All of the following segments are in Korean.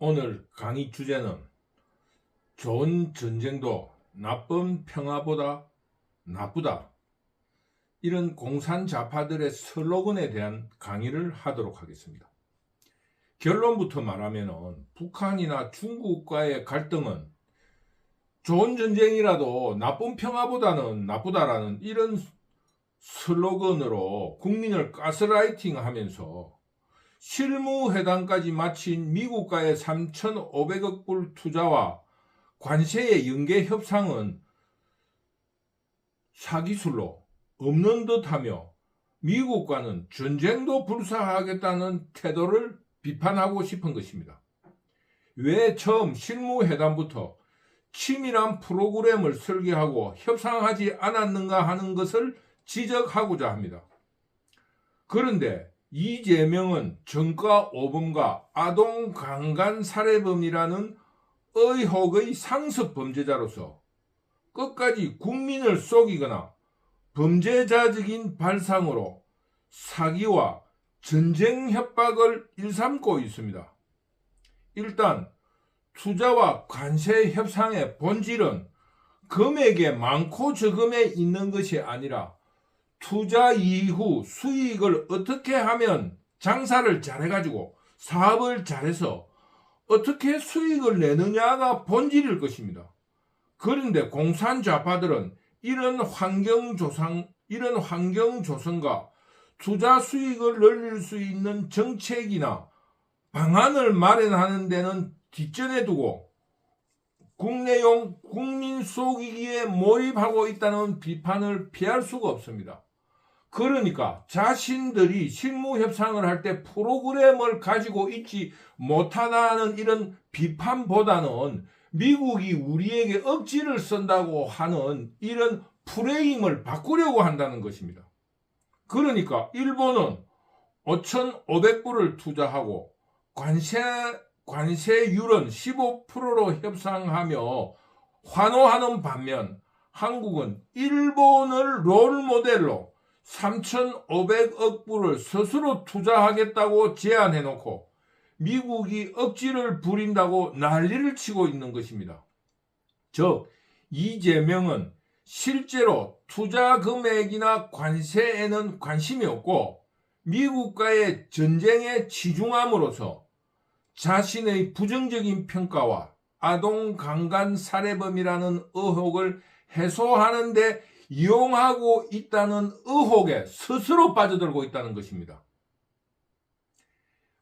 오늘 강의 주제는 좋은 전쟁도 나쁜 평화보다 나쁘다. 이런 공산 좌파들의 슬로건에 대한 강의를 하도록 하겠습니다. 결론부터 말하면 북한이나 중국과의 갈등은 좋은 전쟁이라도 나쁜 평화보다는 나쁘다라는 이런 슬로건으로 국민을 가스라이팅 하면서 실무회담까지 마친 미국과의 3,500억 불 투자와 관세의 연계 협상은 사기술로 없는 듯하며 미국과는 전쟁도 불사하겠다는 태도를 비판하고 싶은 것입니다. 왜 처음 실무회담부터 치밀한 프로그램을 설계하고 협상하지 않았는가 하는 것을 지적하고자 합니다. 그런데 이재명은 정가 5번과 아동 강간 살해범이라는 의혹의 상습 범죄자로서 끝까지 국민을 속이거나 범죄자적인 발상으로 사기와 전쟁 협박을 일삼고 있습니다. 일단 투자와 관세 협상의 본질은 금액의 많고 적음에 있는 것이 아니라 투자 이후 수익을 어떻게 하면 장사를 잘해가지고 사업을 잘해서 어떻게 수익을 내느냐가 본질일 것입니다. 그런데 공산 좌파들은 이런 환경 조상, 이런 환경 조성과 투자 수익을 늘릴 수 있는 정책이나 방안을 마련하는 데는 뒷전에 두고 국내용 국민 속이기에 몰입하고 있다는 비판을 피할 수가 없습니다. 그러니까 자신들이 실무 협상을 할 때 프로그램을 가지고 있지 못하다는 이런 비판보다는 미국이 우리에게 억지를 쓴다고 하는 이런 프레임을 바꾸려고 한다는 것입니다. 그러니까 일본은 5,500불을 투자하고 관세 관세율은 15%로 협상하며 환호하는 반면 한국은 일본을 롤 모델로 3,500억 불을 스스로 투자하겠다고 제안해 놓고 미국이 억지를 부린다고 난리를 치고 있는 것입니다. 즉, 이재명은 실제로 투자 금액이나 관세에는 관심이 없고 미국과의 전쟁에 치중함으로써 자신의 부정적인 평가와 아동 강간 살해범이라는 의혹을 해소하는데 이용하고 있다는 의혹에 스스로 빠져들고 있다는 것입니다.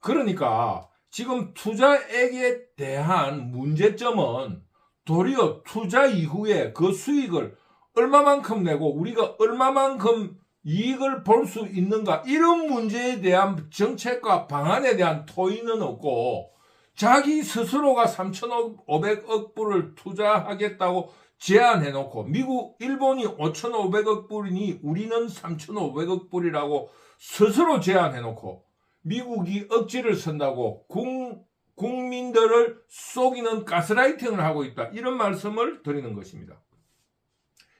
그러니까 지금 투자액에 대한 문제점은 도리어 투자 이후에 그 수익을 얼마만큼 내고 우리가 얼마만큼 이익을 볼 수 있는가 이런 문제에 대한 정책과 방안에 대한 토의는 없고 자기 스스로가 3,500억 불을 투자하겠다고 제안해놓고 미국, 일본이 5,500억 불이니 우리는 3,500억 불이라고 스스로 제안해놓고 미국이 억지를 쓴다고 국, 국민들을 속이는 가스라이팅을 하고 있다. 이런 말씀을 드리는 것입니다.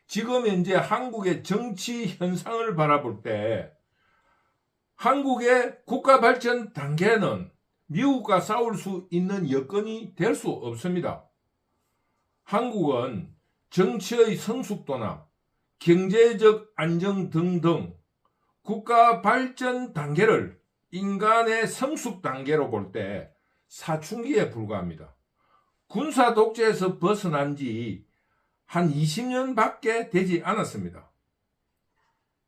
지금 현재 한국의 정치 현상을 바라볼 때 한국의 국가 발전 단계는 미국과 싸울 수 있는 여건이 될 수 없습니다. 한국은 정치의 성숙도나 경제적 안정 등등 국가 발전 단계를 인간의 성숙 단계로 볼 때 사춘기에 불과합니다. 군사 독재에서 벗어난 지 한 20년 밖에 되지 않았습니다.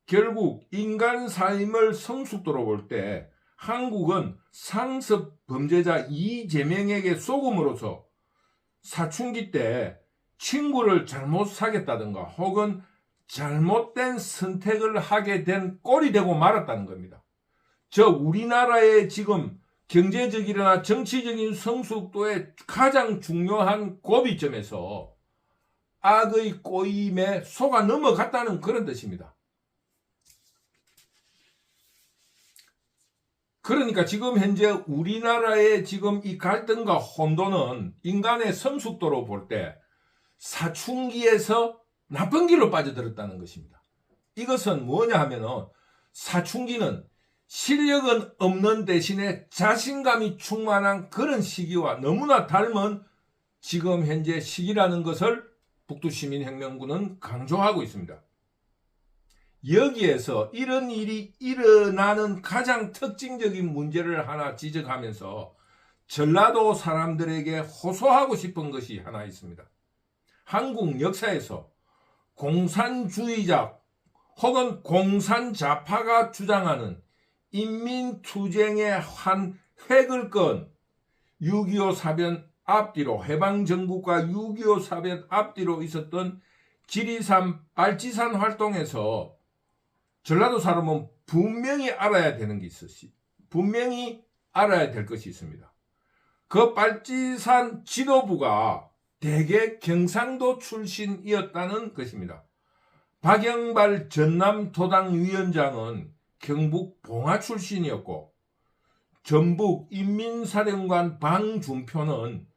결국 인간 삶을 성숙도로 볼 때 한국은 상습 범죄자 이재명에게 속음으로써 사춘기 때 친구를 잘못 사겠다든가 혹은 잘못된 선택을 하게 된 꼴이 되고 말았다는 겁니다. 저 우리나라의 지금 경제적이나 정치적인 성숙도의 가장 중요한 고비점에서 악의 꼬임에 속아 넘어갔다는 그런 뜻입니다. 그러니까 지금 현재 우리나라의 지금 이 갈등과 혼돈은 인간의 성숙도로 볼 때 사춘기에서 나쁜 길로 빠져들었다는 것입니다. 이것은 뭐냐 하면은 사춘기는 실력은 없는 대신에 자신감이 충만한 그런 시기와 너무나 닮은 지금 현재 시기라는 것을 북두시민혁명군은 강조하고 있습니다. 여기에서 이런 일이 일어나는 가장 특징적인 문제를 하나 지적하면서 전라도 사람들에게 호소하고 싶은 것이 하나 있습니다. 한국 역사에서 공산주의자 혹은 공산자파가 주장하는 인민투쟁의 한 획을 건 6.25 사변 앞뒤로 해방정국과 6.25 사변 앞뒤로 있었던 지리산 빨치산 활동에서 전라도 사람은 분명히 알아야 되는 게 있었지. 분명히 알아야 될 것이 있습니다. 그 빨치산 지도부가 대개 경상도 출신이었다는 것입니다. 박영발 전남도당 위원장은 경북 봉화 출신이었고 전북 인민사령관 방준표는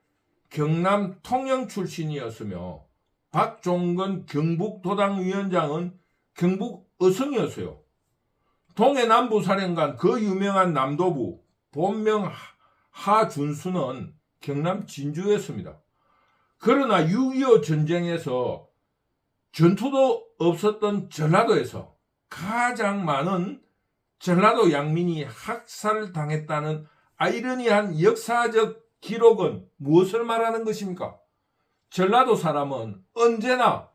경남 통영 출신이었으며 박종건 경북도당 위원장은 경북 어성이었어요. 동해남부사령관 그 유명한 남도부 본명 하준수는 경남 진주였습니다. 그러나 6.25 전쟁에서 전투도 없었던 전라도에서 가장 많은 전라도 양민이 학살당했다는 아이러니한 역사적 기록은 무엇을 말하는 것입니까? 전라도 사람은 언제나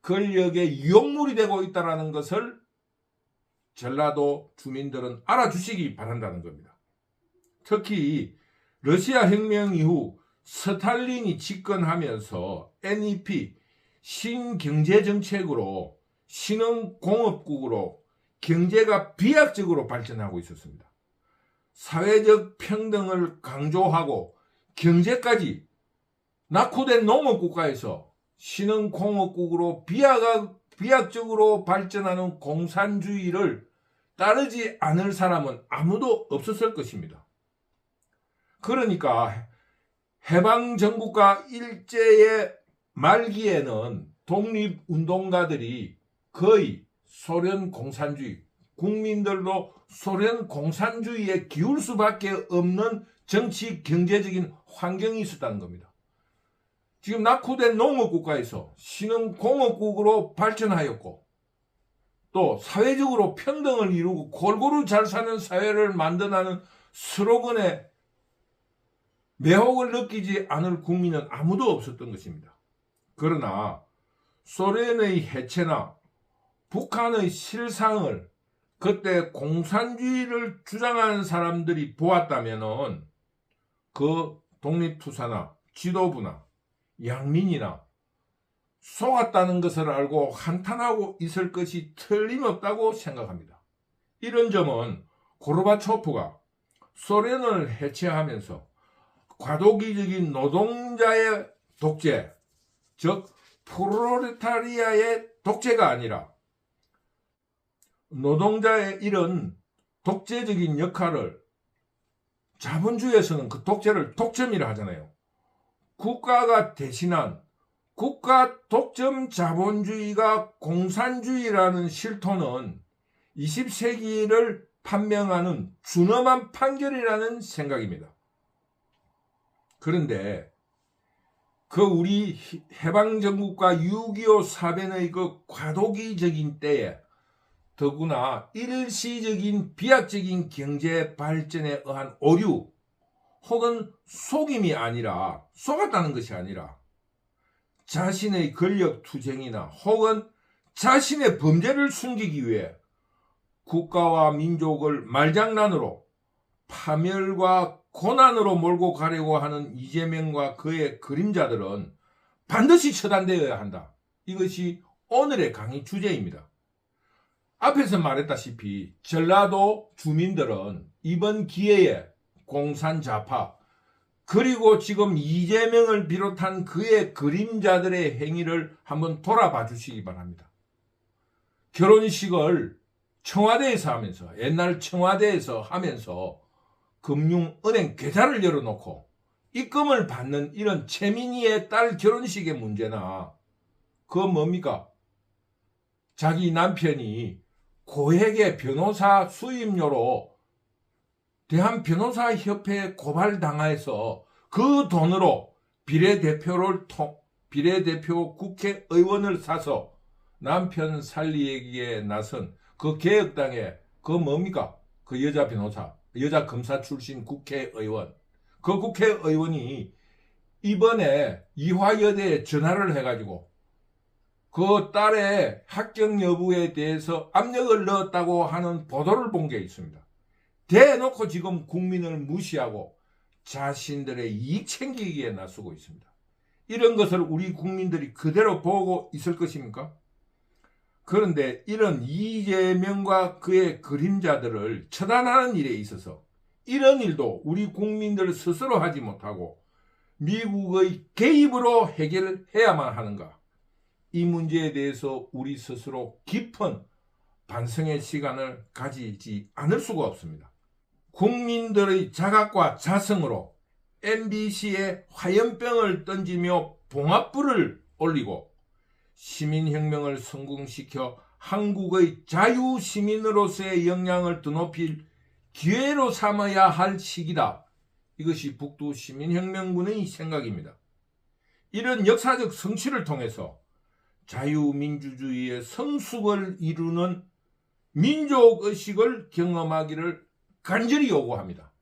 권력의 유혹물이 되고 있다는 것을 전라도 주민들은 알아주시기 바란다는 겁니다. 특히 러시아 혁명 이후 스탈린이 집권하면서 NEP 신경제정책으로 신흥공업국으로 경제가 비약적으로 발전하고 있었습니다. 사회적 평등을 강조하고 경제까지 낙후된 농업국가에서 신흥공업국으로 비약, 비약적으로 발전하는 공산주의를 따르지 않을 사람은 아무도 없었을 것입니다. 그러니까 해방 정국가 일제의 말기에는 독립운동가들이 거의 소련 공산주의, 국민들도 소련 공산주의에 기울 수밖에 없는 정치 경제적인 환경이 있었다는 겁니다. 지금 낙후된 농업국가에서 신흥공업국으로 발전하였고 또 사회적으로 평등을 이루고 골고루 잘 사는 사회를 만드는 스로건에 매혹을 느끼지 않을 국민은 아무도 없었던 것입니다. 그러나 소련의 해체나 북한의 실상을 그때 공산주의를 주장하는 사람들이 보았다면은 그 독립투사나 지도부나 양민이나 속았다는 것을 알고 한탄하고 있을 것이 틀림없다고 생각합니다. 이런 점은 고르바초프가 소련을 해체하면서 과도기적인 노동자의 독재, 즉 프로레타리아의 독재가 아니라 노동자의 이런 독재적인 역할을 자본주의에서는 그 독재를 독점이라 하잖아요. 국가가 대신한 국가 독점 자본주의가 공산주의라는 실토는 20세기를 판명하는 준엄한 판결이라는 생각입니다. 그런데 그 우리 해방정국과 6.25 사변의 그 과도기적인 때에 더구나 일시적인 비약적인 경제 발전에 의한 오류 혹은 속임이 아니라 속았다는 것이 아니라 자신의 권력 투쟁이나 혹은 자신의 범죄를 숨기기 위해 국가와 민족을 말장난으로 파멸과 고난으로 몰고 가려고 하는 이재명과 그의 그림자들은 반드시 처단되어야 한다. 이것이 오늘의 강의 주제입니다. 앞에서 말했다시피 전라도 주민들은 이번 기회에 공산자파 그리고 지금 이재명을 비롯한 그의 그림자들의 행위를 한번 돌아봐 주시기 바랍니다. 결혼식을 청와대에서 하면서 옛날 청와대에서 하면서 금융은행 계좌를 열어놓고 입금을 받는 이런 최민희의 딸 결혼식의 문제나 그 뭡니까? 자기 남편이 고액의 변호사 수임료로 대한 변호사 협회에 고발당해서 그 돈으로 비례대표를 통 비례대표 국회의원을 사서 남편 살리기에 나선 그 개혁당의 그 뭡니까? 그 여자 변호사, 여자 검사 출신 국회의원. 그 국회의원이 이번에 이화여대에 전화를 해가지고 그 딸의 합격 여부에 대해서 압력을 넣었다고 하는 보도를 본 게 있습니다. 대놓고 지금 국민을 무시하고 자신들의 이익 챙기기에 나서고 있습니다. 이런 것을 우리 국민들이 그대로 보고 있을 것입니까? 그런데 이런 이재명과 그의 그림자들을 처단하는 일에 있어서 이런 일도 우리 국민들 스스로 하지 못하고 미국의 개입으로 해결해야만 하는가? 이 문제에 대해서 우리 스스로 깊은 반성의 시간을 가지지 않을 수가 없습니다. 국민들의 자각과 자성으로 MBC에 화염병을 던지며 봉합불을 올리고 시민혁명을 성공시켜 한국의 자유시민으로서의 역량을 드높일 기회로 삼아야 할 시기다. 이것이 북두 시민혁명군의 생각입니다. 이런 역사적 성취를 통해서 자유민주주의의 성숙을 이루는 민족의식을 경험하기를 간절히 요구합니다.